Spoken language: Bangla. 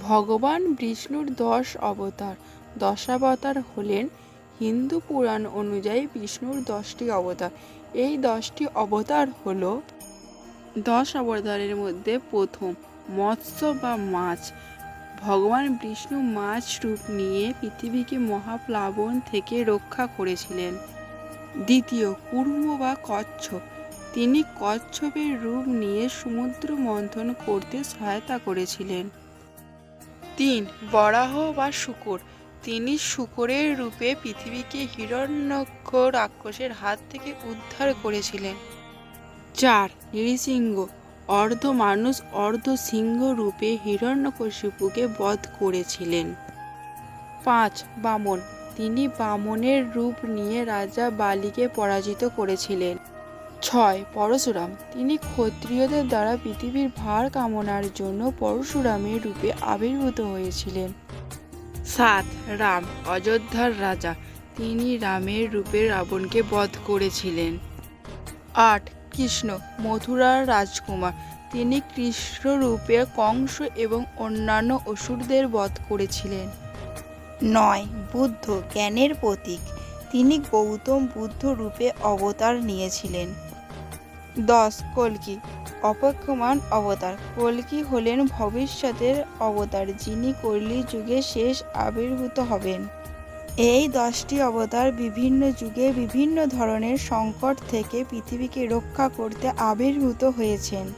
ভগবান বিষ্ণুর দশ অবতার। দশাবতার হলেন হিন্দু পুরাণ অনুযায়ী বিষ্ণুর দশটি অবতার। এই দশটি অবতার হল দশ অবতারের মধ্যে প্রথম মৎস্য বা মাছ। ভগবান বিষ্ণু মাছ রূপ নিয়ে পৃথিবীকে মহাপ্লাবন থেকে রক্ষা করেছিলেন। দ্বিতীয় কুর্ম বা কচ্ছপ তিনি কচ্ছপের রূপ নিয়ে সমুদ্র মন্থন করতে সহায়তা করেছিলেন। তিন বরাহ বা শুকর, তিনি শুকরের রূপে পৃথিবীকে হিরণ্যক্ষ রাক্ষসের হাত থেকে উদ্ধার করেছিলেন। চার, নৃসিংহ, অর্ধ মানুষ, অর্ধ সিংহ রূপে হিরণ্যকশিপুকে বধ করেছিলেন। পাঁচ, বামন, তিনি বামনের রূপ নিয়ে রাজা বালিকে পরাজিত করেছিলেন। ছয়, পরশুরাম। তিনি ক্ষত্রিয়দের দ্বারা পৃথিবীর ভার কামনার জন্য পরশুরামের রূপে আবির্ভূত হয়েছিলেন। সাত, রাম, অযোধ্যার রাজা। তিনি রামের রূপে রাবণকে বধ করেছিলেন। আট, কৃষ্ণ, মথুরার রাজকুমার। তিনি কৃষ্ণ রূপে কংস এবং অন্যান্য অসুরদের বধ করেছিলেন। নয়, বুদ্ধ, জ্ঞানের প্রতীক। তিনি গৌতম বুদ্ধ রূপে অবতার নিয়েছিলেন। দশ, কলকি। অপেক্ষমান অবতার। কল্কি হলেন ভবিষ্যতের অবতার, যিনি কলি যুগে শেষ আবির্ভূত হবেন। এই দশটি অবতার বিভিন্ন যুগে বিভিন্ন ধরনের সংকট থেকে পৃথিবীকে রক্ষা করতে আবির্ভূত হয়েছেন।